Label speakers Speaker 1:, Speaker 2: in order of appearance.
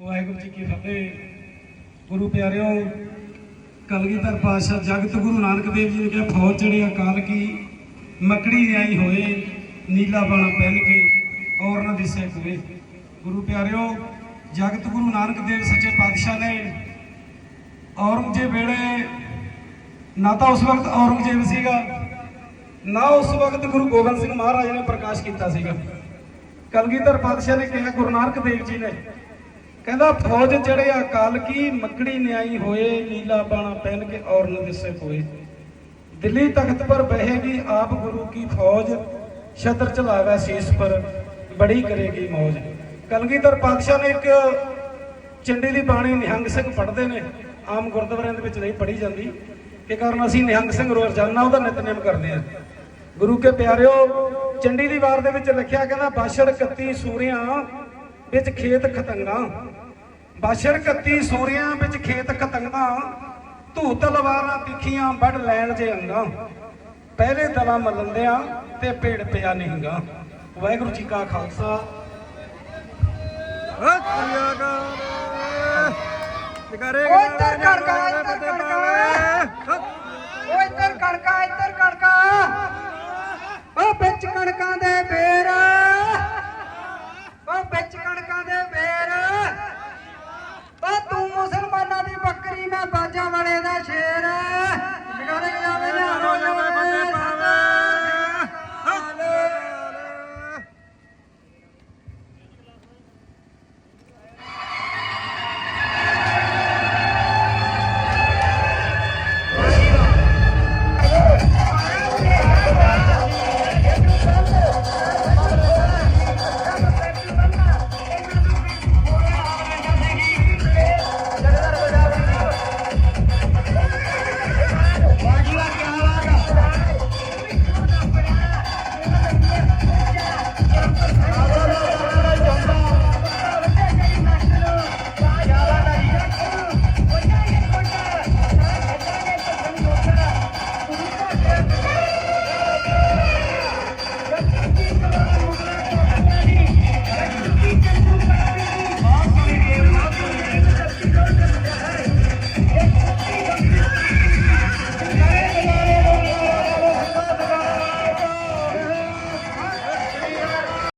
Speaker 1: ਵਾਹਿਗੁਰੂ ਜੀ ਕੀ ਫਤਿਹ। ਗੁਰੂ ਪਿਆਰਿਓ, ਕਲਗੀਧਰ ਪਾਤਸ਼ਾਹ ਜਗਤ ਗੁਰੂ ਨਾਨਕ ਦੇਵ ਜੀ ਨੇ ਕਿਹਾ, ਫੌਜ ਚੜੀ ਅਕਾਲ ਕੀ? ਮੱਕੜੀ ਨਿਆਈ ਹੋਏ, ਨੀਲਾ ਬਾਣਾ ਪਹਿਨ ਕੇ ਔਰ ਨਾ ਦਿਸੇ ਕੋਏ ਗੁਰੂ ਪਿਆਰਿਓ, ਜਗਤ ਗੁਰੂ ਨਾਨਕ ਦੇਵ ਸੱਚੇ ਪਾਤਸ਼ਾਹ ਨੇ ਔਰੰਗਜ਼ੇਬ ਵੇਲੇ, ਨਾ ਤਾਂ ਉਸ ਵਕਤ ਔਰੰਗਜ਼ੇਬ ਸੀਗਾ, ਨਾ ਉਸ ਵਕਤ ਗੁਰੂ ਗੋਬਿੰਦ ਸਿੰਘ ਮਹਾਰਾਜ ਨੇ ਪ੍ਰਕਾਸ਼ ਕੀਤਾ ਸੀਗਾ। ਕਲਗੀਧਰ ਪਾਤਸ਼ਾਹ ਨੇ ਕਿਹਾ, ਗੁਰੂ ਨਾਨਕ ਦੇਵ ਜੀ ਨੇ ਕਹਿੰਦਾ ਫੌਜ ਚੜੇ ਅਕਾਲ ਕੀ ਮੱਕੜੀ ਨਿਆਈ ਹੋਏ, ਨੀਲਾ ਬਾਣਾ ਪਹਿਨ ਕੇ ਔਰ ਨ ਦਿਸੇ ਦਿੱਲੀ ਤਖਤ ਪਰ ਬਹਿਗੀ ਆਪ ਗੁਰੂ ਕੀ ਫੌਜ, ਛਤਰ ਚਲਾਵੇ ਸੀਸ ਪਰ, ਬੜੀ ਕਰੇਗੀ ਮੌਜ। ਕਲਗੀਧਰ ਪਾਤਸ਼ਾਹ ਨੇ ਇੱਕ ਚੰਡੀ ਦੀ ਬਾਣੀ ਨਿਹੰਗ ਸਿੰਘ ਪੜ੍ਹਦੇ ਨੇ, ਆਮ ਗੁਰਦੁਆਰਿਆਂ ਦੇ ਵਿੱਚ ਨਹੀਂ ਪੜ੍ਹੀ ਜਾਂਦੀ। ਕਿ ਕਾਰਨ ਅਸੀਂ ਨਿਹੰਗ ਸਿੰਘ ਰੋਜ਼ਾਨਾ ਉਹਦਾ ਨਿਤਨੇਮ ਕਰਦੇ ਹਾਂ। ਗੁਰੂ ਕੇ ਪਿਆਰਿਓ, ਚੰਡੀ ਦੀ ਵਾਰ ਦੇ ਵਿੱਚ ਲਿਖਿਆ ਕਹਿੰਦਾ, ਬਾਛੜ 31 ਸੂਰਿਆਂ ਵਿੱਚ ਖੇਤ ਖਤੰਗਾ ਬਾਛੜ 31 ਸੂਰਿਆਂ ਵਿੱਚ ਖੇਤ ਖਤੰਗਾ ਧੂ ਤਲਵਾਰਾਂ ਤਿੱਖੀਆਂ ਵੱਢ ਲੈਣ ਜੇ ਅੰਗਾ। ਪਹਿਲੇ ਦਲਾ ਮਲੰਦਿਆਂ ਤੇ ਪੇੜ ਪਿਆ ਨਿਹੰਗਾ ਵਾਹਿਗੁਰੂ ਜੀ ਕਾ ਖਾਲਸਾ।
Speaker 2: ਓਏ ਇੱਧਰ ਕੜਕਾ ਇੱਧਰ ਕੜਕਾ ਓਏ ਇੱਧਰ ਕੜਕਾ ਇੱਧਰ ਕੜਕਾ ਓ ਵਿੱਚ ਕਣਕਾਂ ਦੇ